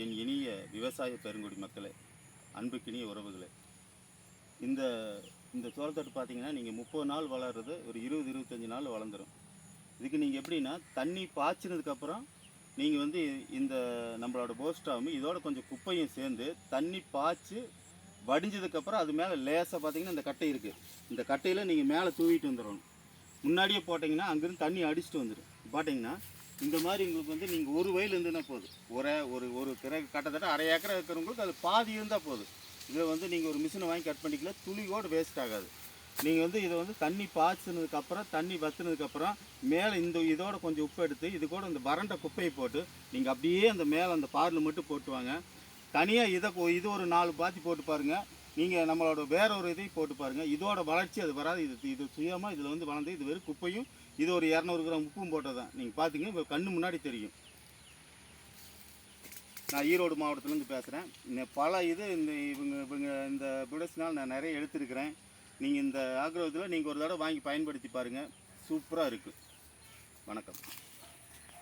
என் இனிய விவசாய பெருங்குடி மக்களே அன்புக்கினிய உறவுகளே. இந்த இந்த சோளத்தட்டு பார்த்தீங்கன்னா நீங்கள் முப்பது நாள் வளர்றது ஒரு இருபது இருபத்தஞ்சி நாள் வளர்ந்துடும் இதுக்கு நீங்கள் எப்படின்னா தண்ணி பாய்ச்சினதுக்கப்புறம் நீங்கள் வந்து இந்த நம்மளோட போஸ்டாவும் இதோட கொஞ்சம் குப்பையும் சேர்ந்து தண்ணி பாய்ச்சி வடிஞ்சதுக்கப்புறம் அது மேலே லேசாக பார்த்தீங்கன்னா இந்த கட்டை இருக்குது இந்த கட்டையில் நீங்கள் மேலே தூவிட்டு வந்துடணும் முன்னாடியே போட்டிங்கன்னா அங்கேருந்து தண்ணி அடிச்சுட்டு வந்துடும் பார்த்தீங்கன்னா இந்த மாதிரி உங்களுக்கு வந்து நீங்கள் ஒரு வயல் இருந்துன்னா போதும் ஒரு ஒரு ஒரு கிர கிட்டத்தட்ட அரை ஏக்கரை இருக்கிறவங்களுக்கு அது பாதி இருந்தால் போதும் இதை வந்து நீங்கள் ஒரு மிஷினை வாங்கி கட் பண்ணிக்கல துளியோடு வேஸ்ட் ஆகாது. நீங்கள் வந்து இதை வந்து தண்ணி பாய்ச்சினதுக்கப்புறம் தண்ணி வத்துனதுக்கப்புறம் மேலே இந்த இதோட கொஞ்சம் உப்பு எடுத்து இது கூட இந்த வறண்ட குப்பையை போட்டு நீங்கள் அப்படியே அந்த மேலே அந்த பாரில் மட்டும் போட்டு வாங்க தனியாக இதை கொ- இது ஒரு நாலு பாத்தி போட்டு பாருங்கள் நீங்கள் நம்மளோட வேற ஒரு இதையும் போட்டு பாருங்கள் இதோட வளர்ச்சி அது வராது. இது இது சுயமாக இதில் வந்து வளர்ந்து இது வெறும் குப்பையும் இது ஒரு இரநூறு கிராம் உப்பும் போட்டது தான் நீங்கள் பார்த்தீங்க இப்போ கண்ணு முன்னாடி தெரியும். நான் ஈரோடு மாவட்டத்துலேருந்து பேசுகிறேன் இந்த பல இது இந்த இவங்க இவங்க இந்த ப்ரொடக்ட்ஸ்னால் நான் நிறைய எடுத்திருக்கிறேன். நீங்கள் இந்த ஆக்ரோவத்தில் நீங்கள் ஒரு தடவை வாங்கி பயன்படுத்தி பாருங்கள் சூப்பராக இருக்குது வணக்கம்.